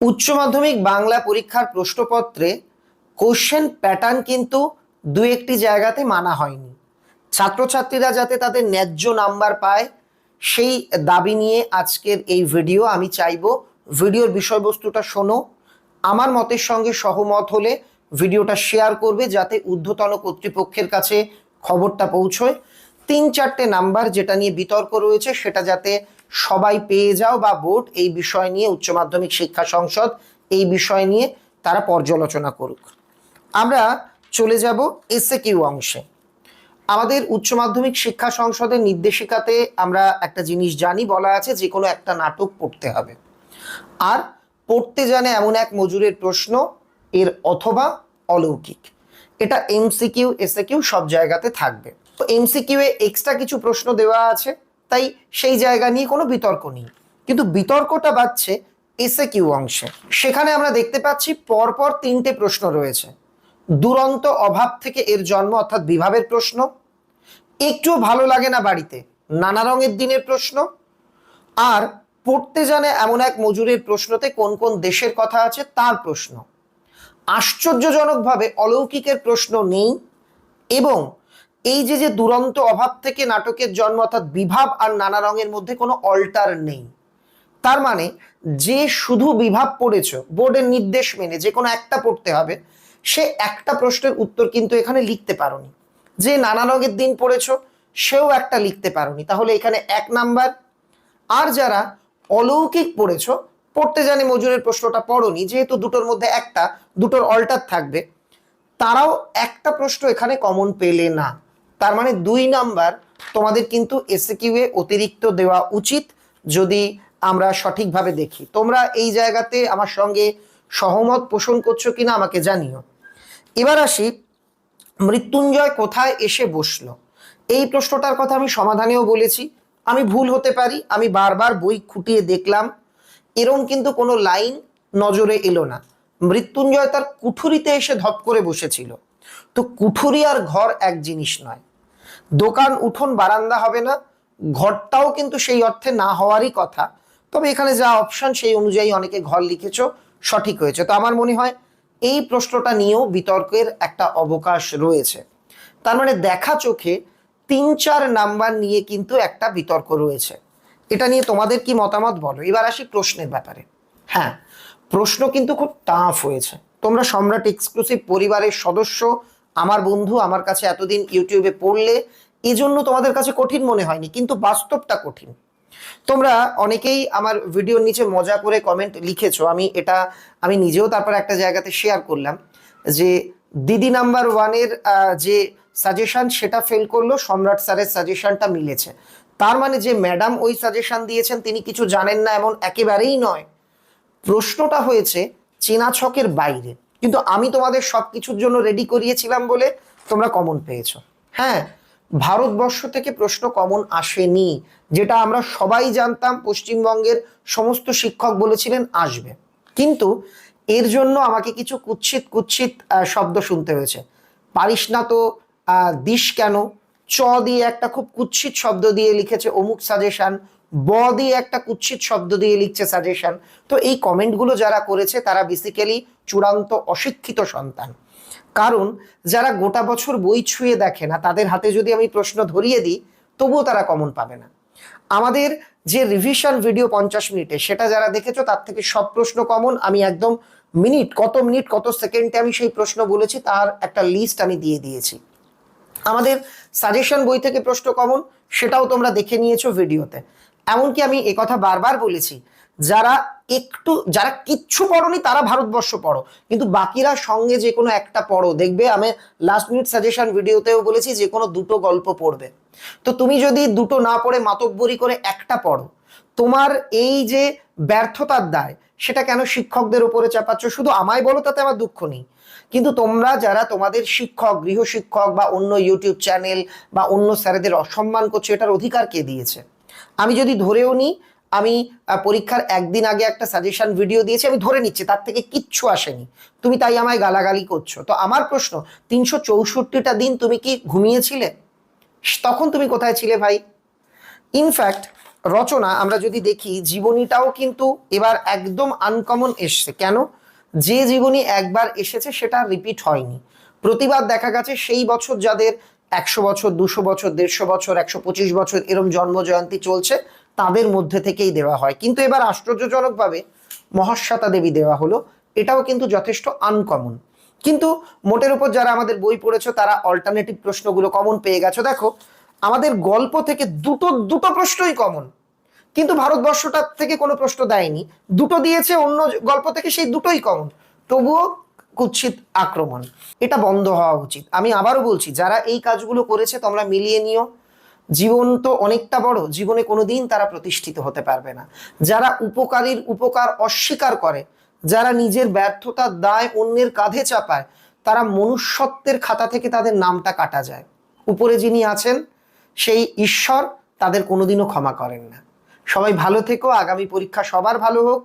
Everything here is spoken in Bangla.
উচ্চ মাধ্যমিক বাংলা পরীক্ষার প্রশ্নপত্রে কোশ্চেন প্যাটার্ন কিন্তু দু একটি জায়গাতে মানা হয়নি। ছাত্রছাত্রীরা যাতে তাদের ন্যায্য নাম্বার পায়, সেই দাবি নিয়ে আজকের এই ভিডিও আমি চাইব। ভিডিওর বিষয়বস্তুটা শোনো। আমার মতের সঙ্গে সহমত হলে ভিডিওটা শেয়ার করবে যাতে ঊর্ধ্বতন কর্তৃপক্ষের কাছে খবরটা পৌঁছয়। তিন চারটে নাম্বার যেটা নিয়ে বিতর্ক রয়েছে, সেটা যাতে সবাই পেয়ে যাও বা বোর্ড এই বিষয় নিয়ে উচ্চ মাধ্যমিক শিক্ষা সংসদ এই বিষয় নিয়ে তারা পর্যালোচনা করুক। আমরা চলে যাব এসএ কিউ অংশে। আমাদের উচ্চ মাধ্যমিক শিক্ষা সংসদের নির্দেশিকাতে আমরা একটা জিনিস জানি, বলা আছে যে কোনো একটা নাটক পড়তে হবে। আর পড়তে জানে এমন এক মজুরের প্রশ্ন, এর অথবা অলৌকিক। এটা এমসিকিউ এসএ কিউ সব জায়গাতে থাকবে। তো এমসিকিউ এ এক্সট্রা কিছু প্রশ্ন দেওয়া আছে। তাই সেই জায়গা নিয়ে কোনো বিতর্ক নেই। কিন্তু বিতর্কটা বাড়ছে এসএ কিউ অংশে। সেখানে আমরা দেখতে পাচ্ছি পরপর তিনটে প্রশ্ন রয়েছে। দুরন্ত অভাব থেকে এর জন্ম অর্থাৎ বিভাবের প্রশ্ন। একটুও ভালো লাগে না বাড়িতে, নানা রঙের দিনের প্রশ্ন। আর পড়তে জানে এমন এক মজুরের প্রশ্নতে কোন কোন দেশের কথা আছে তার প্রশ্ন। আশ্চর্যজনকভাবে অলৌকিকের প্রশ্ন নেই এবং এই যে যে দুরন্ত অভাব থেকে নাটকের জন্ম অর্থাৎ বিভাব আর নানা রঙের মধ্যে কোনো অল্টার নেই। তার মানে যে শুধু বিভাব পড়েছ বোর্ডের নির্দেশ মেনে যে কোনো একটা পড়তে হবে, সে একটা প্রশ্নের উত্তর কিন্তু এখানে লিখতে পারোনি। যে নানা রঙের দিন পড়েছ, সেও একটা লিখতে পারোনি। তাহলে এখানে এক নাম্বার। আর যারা অলৌকিক পড়েছ, পড়তে জানে মজুরের প্রশ্নটা পড়নি, যেহেতু দুটোর মধ্যে একটা, দুটোর অল্টার থাকবে, তারাও একটা প্রশ্ন এখানে কমন পেলে না। তার মানে দুই নাম্বার তোমাদের কিন্তু এসে কিউয়ে অতিরিক্ত দেওয়া উচিত যদি আমরা সঠিকভাবে দেখি। তোমরা এই জায়গাতে আমার সঙ্গে সহমত পোষণ করছ কিনা আমাকে জানিও। এবার আসি, মৃত্যুঞ্জয় কোথায় এসে বসল? এই প্রশ্নটার কথা আমি সমাধানেও বলেছি। আমি ভুল হতে পারি, আমি বারবার বই খুঁটিয়ে দেখলাম। এরম কিন্তু কোনো লাইন নজরে এলো না। মৃত্যুঞ্জয় তার কুঠুরিতে এসে ধপ করে বসেছিল। তো কুঠুরি আর ঘর এক জিনিস নয়। দোকান, উঠোন, বারান্দা হবে না। ঘরটাও কিন্তু সেই অর্থে না হওয়ারই কথা। তবে এখানে যা অপশন সেই অনুযায়ী অনেকে ঘর লিখেছ, সঠিক হয়েছে। তো আমার মনে হয় এই প্রশ্নটা নিয়েও বিতর্কের একটা অবকাশ রয়েছে। তার মানে দেখা চোখে তিন, চার নাম্বার নিয়ে কিন্তু একটা বিতর্ক রয়েছে। এটা নিয়ে তোমাদের কি মতামত বলো? এবার আসি প্রশ্নের ব্যাপারে। হ্যাঁ প্রশ্ন কিন্তু খুব টাফ হয়েছে। তোমরা সম্রাট এক্সক্লুসিভ পরিবারের সদস্য আমার বন্ধু আমার কাছে এতদিন ইউটিউবে পড়লে এজন্য তোমাদের কাছে কঠিন মনে হয়নি, কিন্তু বাস্তবটা কঠিন। তোমরা অনেকেই আমার ভিডিওর নিচে মজা করে কমেন্ট লিখেছো, আমি এটা, আমি নিজেও তারপর একটা জায়গাতে শেয়ার করলাম যে দিদি নাম্বার ওয়ানের যে সাজেশন সেটা ফেল করল, সম্রাট স্যারের সাজেশনটা মিলেছে। তার মানে যে ম্যাডাম ওই সাজেশন দিয়েছেন, তিনি কিছু জানেন না, এমন একেবারেই নয়। প্রশ্নটা হয়েছে চেনা ছকের বাইরে। কিন্তু আমি তোমাদের সব কিছুর জন্য রেডি করিয়েছিলাম বলে তোমরা কমন পেয়েছ। হ্যাঁ ভারতবর্ষ থেকে প্রশ্ন কমন আসেনি যেটা আমরা সবাই জানতাম পশ্চিমবঙ্গের সমস্ত শিক্ষক বলেছিলেন আসবে। কিন্তু এর জন্য আমাকে কিছু কুৎসিত আহ, শব্দ শুনতে হয়েছে। পারিস না তো দিস কেন? চ দিয়ে একটা খুব কুৎসিত শব্দ দিয়ে লিখেছে অমুক সাজেশন ব দিয়ে একটা কুৎসিত শব্দ দিয়ে লিখছে সাজেশন তো এই কমেন্টগুলো যারা করেছে, তারা বেসিক্যালি চূড়ান্ত অশিক্ষিত সন্তান। কারণ যারা গোটা বছর বই ছুঁয়ে দেখে না, তাদের হাতে যদি আমি প্রশ্ন ধরিয়ে দিই, তবুও তারা কমন পাবে না। আমাদের যে রিভিশন ভিডিও পঞ্চাশ মিনিটে, সেটা যারা দেখেছ, তার থেকে সব প্রশ্ন কমন আমি একদম মিনিট কত মিনিট কত সেকেন্ডে আমি সেই প্রশ্ন বলেছি, তার একটা লিস্ট আমি দিয়ে দিয়েছি। আমাদের সাজেশন বই থেকে প্রশ্ন কমন সেটাও তোমরা দেখে নিয়েছো ভিডিওতে এমনকি আমি কথা বারবার বলেছি, যারা একটু, যারা কিচ্ছু পড়োনি তারা ভারতবর্ষ পড়ো, কিন্তু বাকিরা সঙ্গে যে কোনো একটা পড়ো। দেখবে আমি লাস্ট মিনিট সাজেশন ভিডিওতেও বলেছি যে কোনো দুটো গল্প পড়বে। তো তুমি যদি দুটো না পড়ে মাতব্বরি করে একটা পড়ো, তোমার এই যে ব্যর্থতার দায়, সেটা কেন শিক্ষকদের উপরে চাপাচ্ছ? শুধু আমায় বলো, তাতে আমার দুঃখ নেই। কিন্তু তোমরা যারা তোমাদের শিক্ষক, গৃহশিক্ষক বা অন্য ইউটিউব চ্যানেল বা অন্য স্যারেদের অসম্মান করছ, এটার অধিকার কে দিয়েছে? আমি যদি ধরেও নিই, আমি পরীক্ষার একদিন আগে একটা সাজেশন ভিডিও দিয়েছি, আমি ধরে নিচ্ছি, তার থেকে কিচ্ছু আসেনি। তুমি তাই আমায় গালাগালি করছ। তো আমার প্রশ্ন, তিনশো চৌষট্টিটা দিন তুমি কি ঘুমিয়েছিলে? তখন তুমি কোথায় ছিলে ভাই? ইনফ্যাক্ট রচনা আমরা যদি দেখি, জীবনীটাও কিন্তু এবার একদম আনকমন এসছে। কেন? যে জীবনী একবার এসেছে, সেটা রিপিট হয়নি। প্রতিবার দেখা গেছে, সেই বছর যাদের একশো বছর, দুশো বছর, দেড়শো বছর, একশো পঁচিশ বছর এরম জন্ম জয়ন্তী চলছে, তাদের মধ্যে থেকেই দেওয়া হয়। কিন্তু এবার আশ্চর্যজনকভাবে মহাশ্বেতা দেবী দেওয়া হলো, এটাও কিন্তু যথেষ্ট আনকমন কিন্তু মোটের উপর যারা আমাদের বই পড়েছো, তারা অল্টারনেটিভ প্রশ্নগুলো কমন পেয়ে গেছো। দেখো, আমাদের গল্প থেকে দুটো দুটো প্রশ্নই কমন কিন্তু ভারতবর্ষটার থেকে কোনো প্রশ্ন দেয়নি। দুটো দিয়েছে, অন্য গল্প থেকে সেই দুটোই কমন তবুও কুৎসিত আক্রমণ। এটা বন্ধ হওয়া উচিত। আমি আবারও বলছি, যারা এই কাজগুলো করেছে, তোমরা মিলিয়ে নিও। জীবন তো অনেকটা বড়, জীবনে কোনোদিন তারা প্রতিষ্ঠিত হতে পারবে না। যারা উপকারীর উপকার অস্বীকার করে, যারা নিজের ব্যর্থতার দায় অন্যের কাঁধে চাপায়, তারা মনুষ্যত্বের খাতা থেকে তাদের নামটা কাটা যায়। উপরে যিনি আছেন, সেই ঈশ্বর তাদের কোনোদিনও ক্ষমা করেন না। সবাই ভালো থেকো, আগামী পরীক্ষা সবার ভালো হোক।